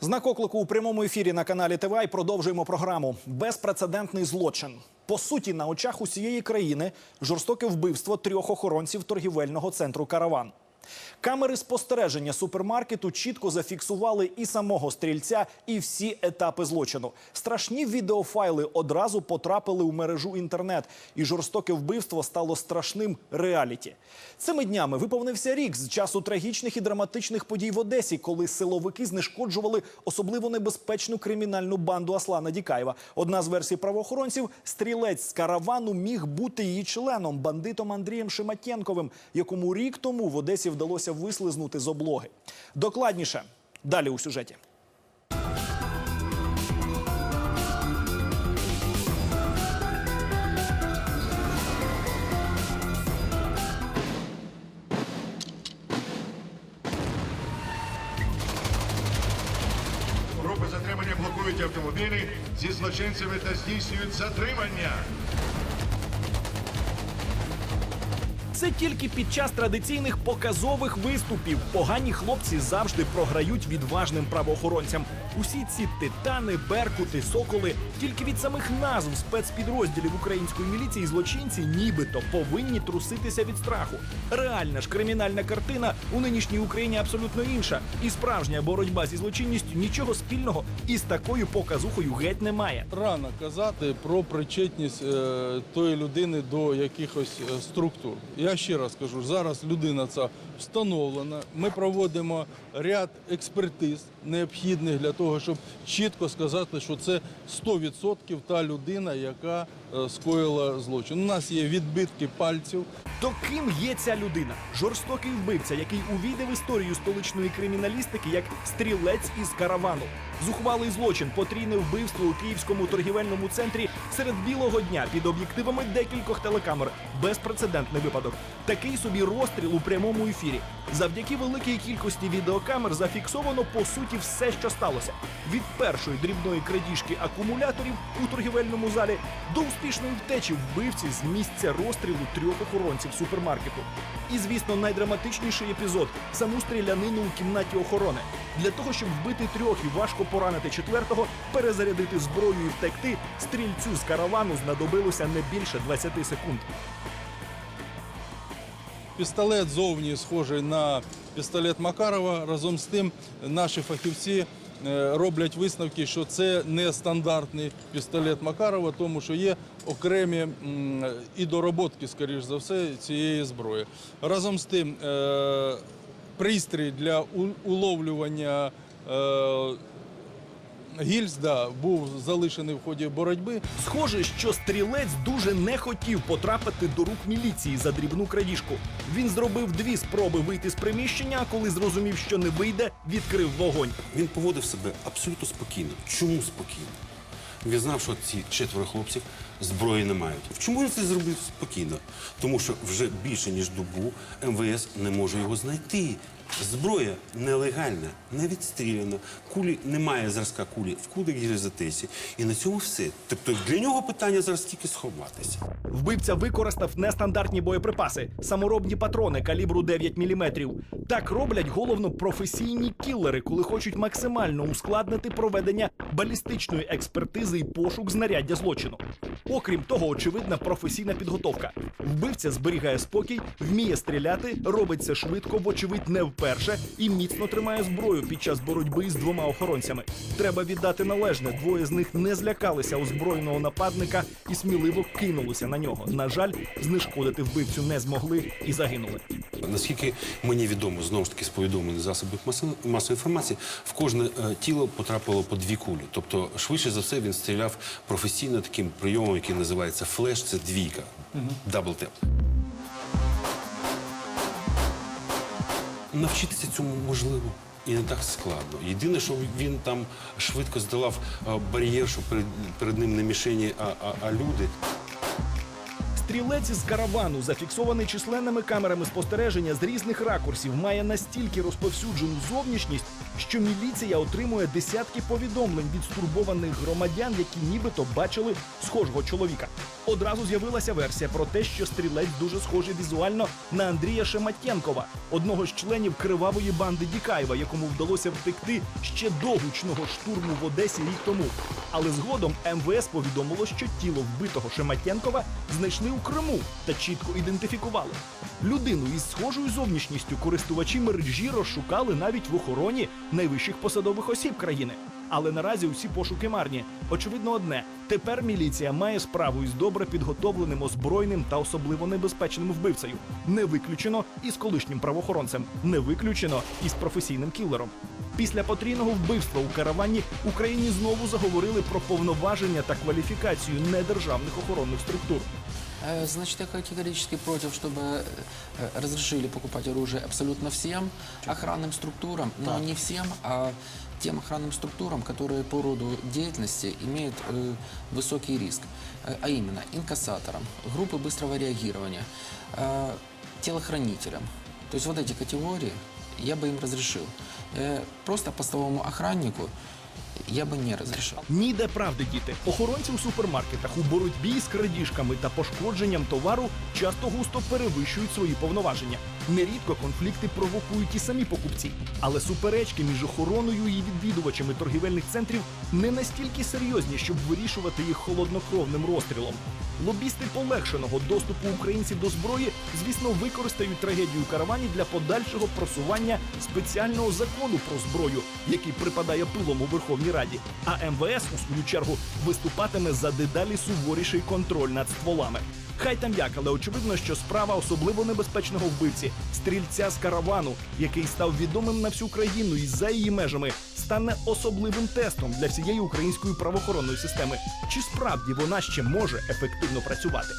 Знак оклику у прямому ефірі на каналі ТВА і продовжуємо програму. Безпрецедентний злочин. По суті, на очах усієї країни жорстоке вбивство трьох охоронців торгівельного центру Караван. Камери спостереження супермаркету чітко зафіксували і самого стрільця, і всі етапи злочину. Страшні відеофайли одразу потрапили у мережу інтернет, і жорстоке вбивство стало страшним реаліті. Цими днями виповнився рік з часу трагічних і драматичних подій в Одесі, коли силовики знешкоджували особливо небезпечну кримінальну банду Аслана Дікаєва. Одна з версій правоохоронців стрілець з каравану міг бути її членом, бандитом Андрієм Шиматєнковим, якому рік тому в Одесі вдалося вислизнути з облоги. Докладніше далі у сюжеті. Групи затримання блокують автомобілі зі злочинцями та здійснюють затримання. Це тільки під час традиційних показових виступів. Погані хлопці завжди програють відважним правоохоронцям. Усі ці титани, беркути, соколи тільки від самих назв спецпідрозділів української міліції злочинці нібито повинні труситися від страху. Реальна ж кримінальна картина у нинішній Україні абсолютно інша. І справжня боротьба зі злочинністю нічого спільного із такою показухою геть не має. Рано казати про причетність е, тої людини до якихось е, структур. Я ще раз кажу, зараз людина ця встановлена. Ми проводимо ряд експертиз, необхідних для того, щоб чітко сказати, що це 100% та людина, яка скоїла злочин. У нас є відбитки пальців. То ким є ця людина? Жорстокий вбивця, який увійде в історію столичної криміналістики як стрілець із каравану. Зухвалий злочин, потрійне вбивство у київському торгівельному центрі серед білого дня під об'єктивами декількох телекамер. Безпрецедентний випадок. Такий собі розстріл у прямому ефірі. Завдяки великій кількості відеокамер зафіксовано по суті все, що сталося. Від першої дрібної крадіжки акумуляторів у торгівельному залі до успішної втечі вбивці з місця розстрілу трьох охоронців супермаркету. І, звісно, найдраматичніший епізод саму стрілянину у кімнаті охорони. Для того, щоб вбити трьох і важко поранити четвертого, перезарядити зброю і втекти, стрільцю з каравану знадобилося не більше 20 секунд. Пістолет зовні схожий на пістолет Макарова. Разом з тим, наші фахівці роблять висновки, що це не стандартний пістолет Макарова, тому що є окремі і дороботки, скоріш за все, цієї зброї. Разом з тим, е, пристрій для уловлювання. Е, Гільз да, був залишений в ході боротьби. Схоже, що стрілець дуже не хотів потрапити до рук міліції за дрібну крадіжку. Він зробив дві спроби вийти з приміщення, а коли зрозумів, що не вийде, відкрив вогонь. Він поводив себе абсолютно спокійно. Чому спокійно? Він знав, що ці четверо хлопців зброї не мають. Чому він це зробив спокійно? Тому що вже більше ніж добу МВС не може його знайти. Зброя нелегальна, не відстріляна. Кулі немає зразка кулі в кудах гільзотесі. І на цьому все. Тобто для нього питання зараз тільки сховатися. Вбивця використав нестандартні боєприпаси, саморобні патрони калібру 9 мм. Так роблять головно професійні кілери, коли хочуть максимально ускладнити проведення балістичної експертизи і пошук знаряддя злочину. Окрім того, очевидна професійна підготовка. Вбивця зберігає спокій, вміє стріляти, робить це швидко, вочевидь, не вперше і міцно тримає зброю під час боротьби з двома охоронцями. Треба віддати належне. Двоє з них не злякалися озброєного нападника і сміливо кинулися на нього. На жаль, знешкодити вбивцю не змогли і загинули. Наскільки мені відомо, знову ж таки з повідомлень засобів масової інформації, в кожне е, тіло потрапило по дві кулі. Тобто, швидше за все, він стріляв професійно таким прийомом, який називається флеш, це двійка, даблтеп. Навчитися цьому можливо. І не так складно. Єдине, що він там швидко здолав е, бар'єр, що перед, ним не мішені, а люди. Стрілець із каравану, зафіксований численними камерами спостереження з різних ракурсів, має настільки розповсюджену зовнішність, що міліція отримує десятки повідомлень від стурбованих громадян, які нібито бачили схожого чоловіка. Одразу з'явилася версія про те, що стрілець дуже схожий візуально на Андрія Шематєнкова, одного з членів кривавої банди Дікаєва, якому вдалося втекти ще до гучного штурму в Одесі рік тому. Але згодом МВС повідомило, що тіло вбитого Шематєнкова знайшли Криму та чітко ідентифікували. Людину із схожою зовнішністю користувачі мережі розшукали навіть в охороні найвищих посадових осіб країни. Але наразі усі пошуки марні. Очевидно, одне тепер міліція має справу із добре підготовленим озброєним та особливо небезпечним вбивцею. Не виключено із колишнім правоохоронцем, не виключено із професійним кілером. Після потрійного вбивства у каравані Україні знову заговорили про повноваження та кваліфікацію недержавних охоронних структур. Э, Значит, я категорически против, чтобы э, разрешили покупать оружие абсолютно всем охранным структурам, но не всем, а тем охранным структурам, которые по роду деятельности имеют э, высокий риск, Э, а именно инкассаторам, группы быстрого реагирования, э, телохранителям. То есть вот эти категории я бы им разрешил. Э, Просто постовому охраннику я бы не разрешил. Ніде правди діти. Охоронці у супермаркетах у боротьбі з крадіжками та пошкодженням товару часто густо перевищують свої повноваження. Нерідко конфлікти провокують і самі покупці, але суперечки між охороною і відвідувачами торгівельних центрів не настільки серйозні, щоб вирішувати їх холоднокровним розстрілом. Лобісти полегшеного доступу українців до зброї, звісно, використають трагедію каравані для подальшого просування спеціального закону про зброю, який припадає пилом у Верховній Раді. А МВС у свою чергу виступатиме за дедалі суворіший контроль над стволами. Хай там як, але очевидно, що справа особливо небезпечного вбивці, стрільця з каравану, який став відомим на всю країну і за її межами, стане особливим тестом для всієї української правоохоронної системи. Чи справді вона ще може ефективно працювати?